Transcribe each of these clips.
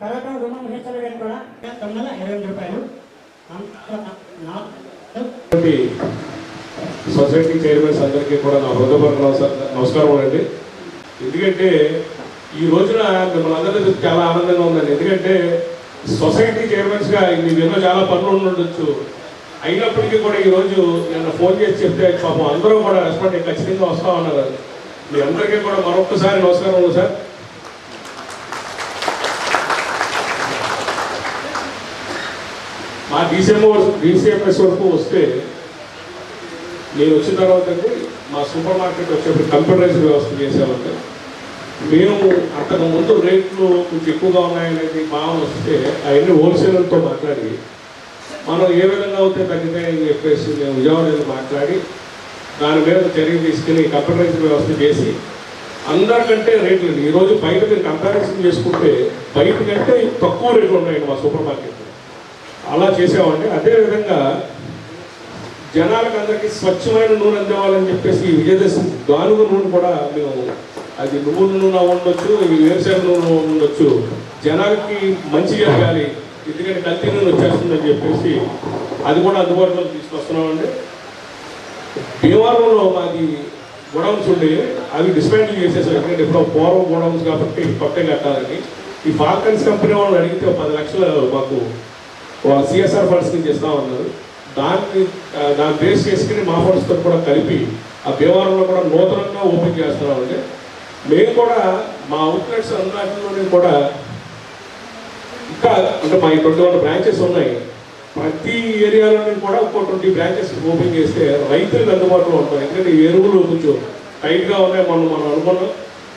తర్వాత రుణం మహేశ్వర కూడా తొమ్మిది వందల ఇరవై రూపాయలు. సొసైటీ చైర్మన్స్ అందరికీ కూడా నా హృదయపూర్వక నమస్కారం నమస్కారం అండి. ఎందుకంటే ఈ రోజున మిమ్మల్ని అందరికీ చాలా ఆనందంగా ఉందండి. ఎందుకంటే సొసైటీ చైర్మన్స్గా మీకు ఎన్నో చాలా పనులు ఉండొచ్చు. అయినప్పటికీ కూడా ఈరోజు రోజు ఫోన్ చేసి చెప్తే పాపం అందరూ కూడా రెస్పాండ్ ఖచ్చితంగా వస్తా ఉన్నారు. మీ అందరికీ కూడా మరొకసారి నమస్కారం సార్. మా డిసెంబర్ డిసిఎంఎస్ వరకు వస్తే నేను వచ్చిన తర్వాత మా సూపర్ మార్కెట్ వచ్చేప్పుడు కంప్యూటరైజ్ వ్యవస్థ చేసామంటే మేము అంతకు ముందు రేట్లు కొంచెం ఎక్కువగా ఉన్నాయనేది భావన వస్తే అవన్నీ హోల్సేలర్తో మాట్లాడి మనం ఏ విధంగా అయితే తగ్గుతాయని చెప్పేసి మేము విజయవాడలో మాట్లాడి దాని మీద చర్య తీసుకుని కంప్యూటరైజ్ వ్యవస్థ చేసి అందరికంటే రేట్లు ఈరోజు బయట మీరు కంపారిజన్ చేసుకుంటే బయట కంటే తక్కువ రేట్లు ఉన్నాయండి మా సూపర్ మార్కెట్. అలా చేసామండి అదేవిధంగా జనాలకు అందరికీ స్వచ్ఛమైన నూనె అందివ్వాలని చెప్పేసి విజయదశమి గానుగ నూనె కూడా మేము అది నువ్వుల నూనె ఉండొచ్చు ఇవి వేరుశెనగ నూనె ఉండొచ్చు. జనాలకి మంచి జరగాలి ఎందుకంటే కల్తీ నూనె వచ్చేస్తుందని చెప్పేసి అది కూడా అందుబాటులోకి తీసుకొస్తున్నామండి. భీమవరంలో మాది గోడౌన్స్ ఉండే అవి డిస్మాంటిల్ చేసేసాం. ఎందుకంటే ఎప్పుడో పూర్వం గోడౌన్స్ కాబట్టి కొత్త కట్టాలని. ఈ ఫాల్కన్స్ కంపెనీ వాళ్ళు అడిగితే పది లక్షలు మాకు సిఎస్ఆర్ ఫండ్స్ నుంచి ఇస్తా ఉన్నారు. దాన్ని దాన్ని బేస్ చేసుకుని మా ఫండ్స్తో కూడా కలిపి ఆ భీమవరంలో కూడా నూతనంగా ఓపెన్ చేస్తున్నామండి మేము కూడా మా అవుట్లెట్స్ అన్నింటిలోని కూడా ఇంకా అంటే మా ట్వంటీ వన్ బ్రాంచెస్ ఉన్నాయి. ప్రతి ఏరియాలోనే కూడా ఒక ట్వంటీ బ్రాంచెస్ ఓపెన్ చేస్తే రైతులకు అందుబాటులో ఉంటాయి. ఎందుకంటే ఎరువులు కొంచెం టైట్గా ఉన్నాయి మనం మనం అనుకున్నాం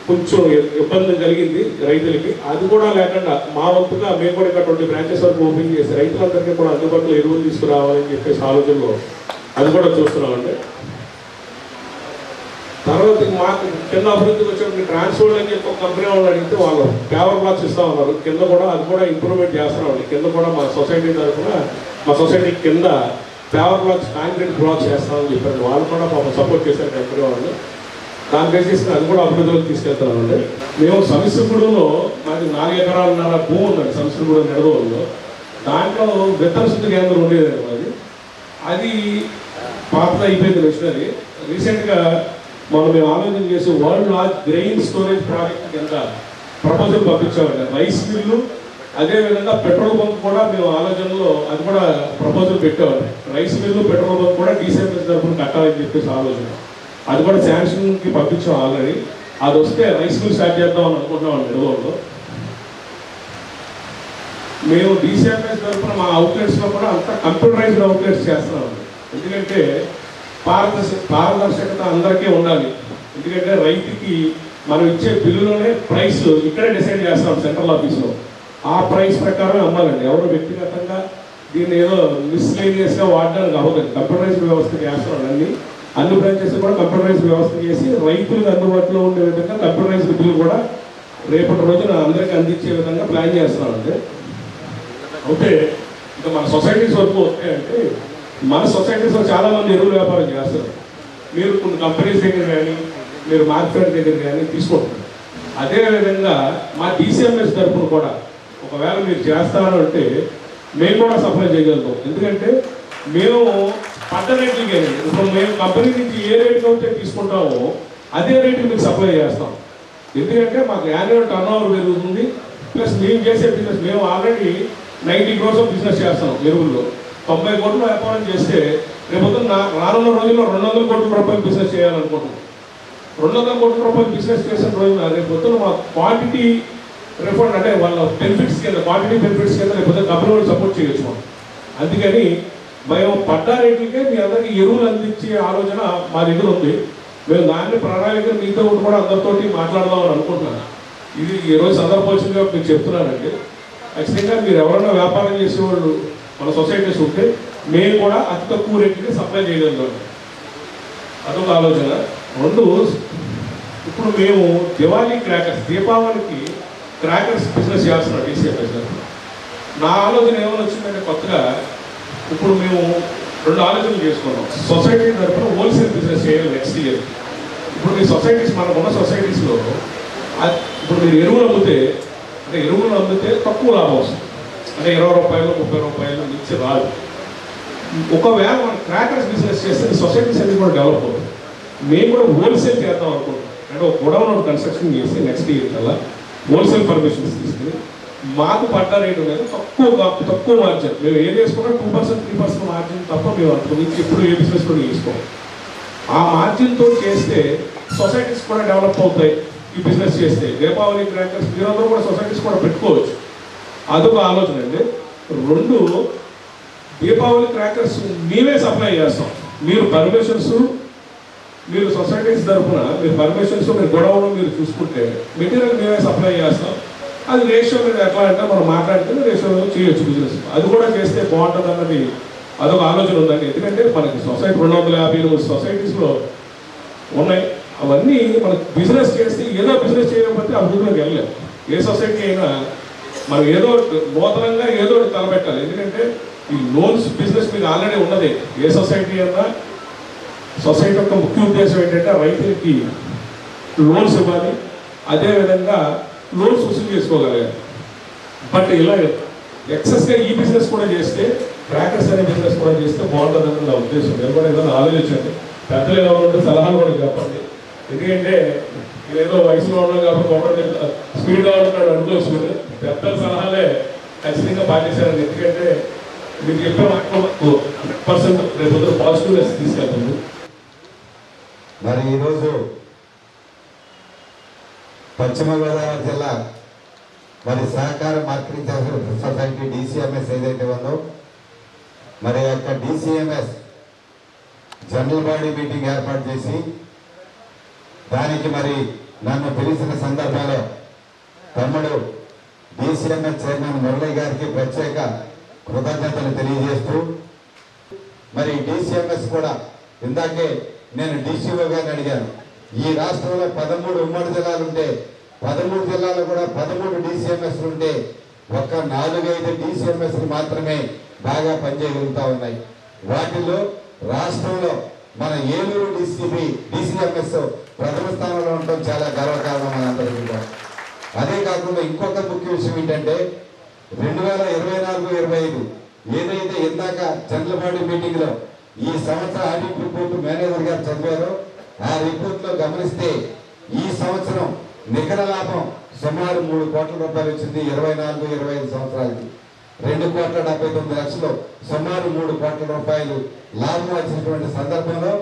కొంచెం ఇబ్బంది కలిగింది రైతులకి. అది కూడా లేకుండా మా వంతుగా మేము కూడా ఇక్కడ ట్వంటీ బ్రాంచెస్ వరకు ఓపెన్ చేసి రైతులందరికీ కూడా అందుబాటులో ఎరువులు తీసుకురావాలని చెప్పేసి ఆలోచనలో అది కూడా చూస్తున్నామండి. తర్వాత మాకు కింద అభివృద్ధికి వచ్చేప్పుడు ట్రాన్స్పోర్ట్ అని చెప్పి ఒక కంపెనీ వాళ్ళు అడిగితే వాళ్ళు పేపర్ బ్లాక్స్ ఇస్తా ఉన్నారు. కింద కూడా అది కూడా ఇంప్రూవ్మెంట్ చేస్తున్నామండి. కింద కూడా మా సొసైటీ తరఫున మా సొసైటీ కింద పేపర్ బ్లాక్స్ కాంక్రీట్ బ్లాక్స్ చేస్తామని చెప్పారు. వాళ్ళు కూడా మాకు సపోర్ట్ చేశారు కంపెనీ వాళ్ళు దాని బేసిస్ అది కూడా అభివృద్ధిలోకి తీసుకెళ్తామండి మేము సంస్థగూడెంలో మాది నాలుగు ఎకరాలున్నర భూమి ఉందండి సంస్థగూడెం నెడదోలో దాంట్లో విత్తన శుద్ధి కేంద్రం ఉండేదండి మాది. అది పాత అయిపోయింది మిషనరీ. రీసెంట్గా మనం మేము ఆలోచన చేసి world large grain storage project కింద ప్రపోజల్ పంపించామండి. రైస్ మిల్లు అదేవిధంగా పెట్రోల్ బంక్ కూడా మేము ఆలోచనలో అది కూడా ప్రపోజల్ పెట్టామండి. రైస్ మిల్లు పెట్రోల్ బంక్ కూడా డీసీఎంఎస్ తరఫున కట్టాలని చెప్పేసి ఆలోచన. అది కూడా శాంక్షన్కి పంపించాం ఆల్రెడీ. అది వస్తే హై స్కూల్ స్టార్ట్ చేద్దామని అనుకుంటున్నాం నిర్వహణలో మేము డీసీఎంఎస్ తరఫున మా అవుట్లెట్స్లో కూడా అంతా కంప్యూటరైజ్డ్ అవుట్లెట్స్ చేస్తున్నాం. ఎందుకంటే పారదర్శక పారదర్శకత అందరికీ ఉండాలి. ఎందుకంటే రైతుకి మనం ఇచ్చే బిల్లులోనే ప్రైస్ ఇక్కడే డిసైడ్ చేస్తాం సెంట్రల్ ఆఫీస్లో ఆ ప్రైస్ ప్రకారం అమ్మాలండి. ఎవరు వ్యక్తిగతంగా దీన్ని ఏదో మిస్లేనియస్గా వాడడానికి అవ్వదండి. కంప్యూటరైజ్డ్ వ్యవస్థ చేస్తున్నాం అన్నీ. అన్ని బ్రాంచెస్ కూడా కంప్యూటరైజ్ వ్యవస్థ చేసి రైతులకు అందుబాటులో ఉండే విధంగా కంప్యూటరైజ్ బిల్లు కూడా రేపటి రోజున అందరికీ అందించే విధంగా ప్లాన్ చేస్తున్నామండి అయితే ఇంకా మన సొసైటీస్ వరకు వస్తే అంటే మన సొసైటీస్లో చాలా మంది ఎరువుల వ్యాపారం చేస్తారు. మీరు కొన్ని కంపెనీస్ దగ్గర కానీ మీరు మార్కెట్ దగ్గర కానీ తీసుకుంటారు అదేవిధంగా మా డిసిఎంఎస్ తరఫున కూడా ఒకవేళ మీరు చేస్తారంటే మేము కూడా సప్లై చేయగలుగుతాం. ఎందుకంటే మేము పడ్డ రేట్లకి. ఇప్పుడు మేము కంపెనీ నుంచి ఏ రేట్లో అయితే తీసుకుంటామో అదే రేటుకి మీకు సప్లై చేస్తాం. ఎందుకంటే మాకు యాన్యువల్ టర్న్ ఓవర్ పెరుగుతుంది. ప్లస్ మేము చేసే బిజినెస్ మేము ఆల్రెడీ నైంటీ క్రోర్స్ బిజినెస్ చేస్తాం ఎరువుల్లో. తొంభై కోట్లు వ్యాపారం చేస్తే రేపు నా రానున్న రోజుల్లో రెండు వందల కోట్ల రూపాయలు బిజినెస్ చేయాలనుకుంటున్నాం. రెండు వందల కోట్ల రూపాయలు బిజినెస్ చేసిన రోజున రేపు పొద్దున మా క్వాంటిటీ రిఫండ్ అంటే వాళ్ళ బెనిఫిట్స్ కింద క్వాంటిటీ బెనిఫిట్స్ కింద రేపు కంపెనీ వాళ్ళు సపోర్ట్ చేయొచ్చు మనం అందుకని మేము పడ్డ రేట్లకే మీ అందరికీ ఎరువులు అందించే ఆలోచన మా దగ్గర ఉంది. మేము దాన్ని ప్రణాళిక మీతో కూడా అందరితోటి మాట్లాడదామని అనుకుంటున్నాను. ఇది ఈ రోజు సందర్భోచంగా మీకు చెప్తున్నానండి. ఖచ్చితంగా మీరు ఎవరైనా వ్యాపారం చేసేవాళ్ళు మన సొసైటీస్ ఉంటే మేము కూడా అతి తక్కువ రేట్లకి సప్లై చేయగలుగుతాం అదొక ఆలోచన. రెండు ఇప్పుడు మేము దివాళీ క్రాకర్స్ దీపావళికి క్రాకర్స్ బిజినెస్ చేస్తున్నాం డీసీఎఫ్ఎస్ నా ఆలోచన ఏమైనా వచ్చిందంటే కొత్తగా ఇప్పుడు మేము రెండు ఆలోచనలు చేసుకున్నాం. సొసైటీ తరఫున హోల్సేల్ బిజినెస్ చేయాలి నెక్స్ట్ ఇయర్ ఇప్పుడు మీ సొసైటీస్ మనకు ఉన్న సొసైటీస్లో ఇప్పుడు మీరు ఎరువులు అమ్మితే అంటే ఎరువులు అమ్మితే తక్కువ లాభం వస్తుంది. అంటే ఇరవై రూపాయలు ముప్పై రూపాయలు మించి రాదు. ఒకవేళ మనం క్రాకర్స్ బిజినెస్ చేస్తే సొసైటీస్ అన్ని కూడా డెవలప్ అవుతుంది మేము కూడా హోల్సేల్ చేద్దాం అనుకుంటున్నాం. అంటే ఒక గొడవను కన్స్ట్రక్షన్ చేసి నెక్స్ట్ ఇయర్ కల్లా హోల్సేల్ పర్మిషన్స్ తీసుకుని మాకు పడ్డ రేటు లేదు తక్కువ తక్కువ మార్జిన్. మేము ఏం చేసుకున్నా? Two percent three percent margin తప్ప మేము అంతకు మించి ఎప్పుడు ఏ బిజినెస్ కూడా చేసుకోం ఆ మార్జిన్తో చేస్తే సొసైటీస్ కూడా డెవలప్ అవుతాయి ఈ బిజినెస్ చేస్తే. దీపావళి క్రాకర్స్ మీరందరూ కూడా సొసైటీస్ కూడా పెట్టుకోవచ్చు. అదొక ఆలోచన అండి. రెండు దీపావళి క్రాకర్స్ మేమే సప్లై చేస్తాం. మీరు పర్మిషన్స్ మీరు సొసైటీస్ తరఫున మీరు పర్మిషన్స్ మీరు గొడవలు మీరు చూసుకుంటే మెటీరియల్ మేమే సప్లై చేస్తాం. అది రేషియోలో మీద ఎట్లా అంటే మనం మాట్లాడితే రేషియోలో చేయొచ్చు బిజినెస్ అది కూడా చేస్తే బాగుంటుంది అన్నది అదొక ఆలోచన ఉందండి. ఎందుకంటే మనకి సొసైటీ రెండు వందల యాభై ఎనిమిది సొసైటీస్లో ఉన్నాయి. అవన్నీ మనకు బిజినెస్ చేస్తే ఏదో బిజినెస్ చేయకపోతే అభివృద్ధిలోకి వెళ్ళలేము ఏ సొసైటీ అయినా మనం ఏదో నూతనంగా ఏదో ఒకటి తలపెట్టాలి. ఎందుకంటే ఈ లోన్స్ బిజినెస్ మీకు ఆల్రెడీ ఉన్నది. ఏ సొసైటీ అయినా సొసైటీ యొక్క ముఖ్య ఉద్దేశం ఏంటంటే రైతులకి లోన్స్ ఇవ్వాలి. అదేవిధంగా లోన్స్ వసూలు చేసుకోగలగాలి బట్ ఇలా ఎక్సెస్గా ఈ బిజినెస్ కూడా చేస్తే ట్రాకర్స్ అనే బిజినెస్ కూడా చేస్తే బాగుంటుందని నా ఉద్దేశం. నేను కూడా ఏదైనా ఆలోచించండి. పెద్దలు ఎలా ఉంటే సలహాలు కూడా చెప్పండి. ఎందుకంటే ఏదో వయసులో ఉన్నాం కాబట్టి ఒకటి స్పీడ్గా ఉంటున్నాడు అనుకోవచ్చు పెద్దల సలహాలే ఖచ్చితంగా పాటించాలని ఎందుకంటే మీరు చెప్పే మాకు హండ్రెడ్ పర్సెంట్ రేపు పాజిటివ్నెస్ తీసుకెళ్తుంది. మరి ఈరోజు పశ్చిమ గోదావరి జిల్లా మరి సహకార మార్కెటింగ్ సొసైటీ డిసిఎంఎస్ ఏదైతే ఉందో మరి యొక్క డిసిఎంఎస్ జనరల్ బాడీ మీటింగ్ ఏర్పాటు చేసి దానికి మరి నన్ను పిలిచిన సందర్భంలో తమ్ముడు డిసిఎంఎస్ చైర్మన్ మురళి గారికి ప్రత్యేక కృతజ్ఞతలు తెలియజేస్తూ మరి డిసిఎంఎస్ కూడా ఇందాకే నేను డిసిఓ గారిని అడిగాను. ఈ రాష్ట్రంలో పదమూడు ఉమ్మడి జిల్లాలు ఉంటే పదమూడు జిల్లాలు కూడా పదమూడు డిసిఎంఎస్లు ఉంటే ఒక్క నాలుగైదు డిసిఎంఎస్లు మాత్రమే బాగా పనిచేయగలుగుతూ ఉన్నాయి. వాటిలో రాష్ట్రంలో మన ఏలూరు డిసిపి డిసిఎంఎస్ ప్రథమ స్థానంలో ఉండటం చాలా గర్వకారణం మనందరికీ కూడా. అదే కాకుండా ఇంకొక ముఖ్య విషయం ఏంటంటే రెండు వేల ఇరవై నాలుగు ఇరవై ఐదు ఏదైతే ఇందాక చంద్రబాబు మీటింగ్లో ఈ సంవత్సర ఆడిట్ రిపోర్ట్ మేనేజర్ గారు చదివారో ఆ రిపోర్ట్లో గమనిస్తే ఈ సంవత్సరం నికర లాభం సుమారు మూడు కోట్ల రూపాయలు వచ్చింది ఇరవై నాలుగు ఇరవై ఐదు సంవత్సరాలకి. రెండు కోట్ల డెబ్బై తొమ్మిది లక్షలు సుమారు మూడు కోట్ల రూపాయలు లాభం వచ్చినటువంటి సందర్భంలో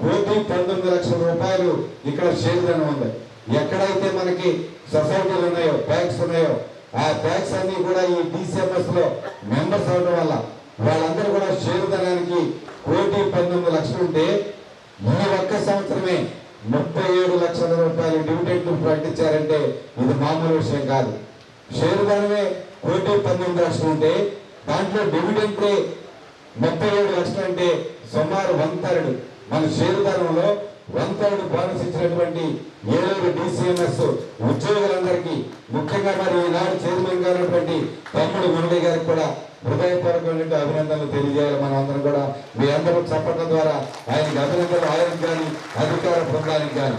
కోటి పంతొమ్మిది లక్షల రూపాయలు ఇక్కడ షేర్ధనం ఉంది. ఎక్కడైతే మనకి సొసైటీలు ఉన్నాయో బ్యాంక్స్ ఉన్నాయో ఆ బ్యాంక్స్ అన్ని కూడా ఈ డిసిఎంఎస్లో మెంబర్స్ అవడం వల్ల వాళ్ళందరూ కూడా షేర్ధనానికి కోటి పంతొమ్మిది లక్షలు ఉంటే ఈ ఒక్క సంవత్సరమే ముప్పై ఏడు లక్షల రూపాయలు డివిడెంట్లు ప్రకటించారంటే ఇది మామూలు విషయం కాదు. షేరుదానమే కోటి పంతొమ్మిది లక్షలు ఉంటే దాంట్లో డివిడెంట్లే ముప్పై ఏడు లక్షలు అంటే సుమారు వన్ థర్డ్ మన షేర్ ధరంలో థర్డ్ బోనస్ ఇచ్చినటువంటి ఏలూరు డిసిఎంఎస్ ఉద్యోగులందరికీ ముఖ్యంగా మరి ఈనాడు చైర్మన్ గారినటువంటి తమ్ముడు మురళి గారికి కూడా హృదయపూర్వకమైన అభినందనలు తెలియజేయాలి. మనం అందరం కూడా మీ అందరూ చెప్పడం ద్వారా ఆయనకి అభినందనలు. ఆయనకు కానీ అధికార బృందానికి కానీ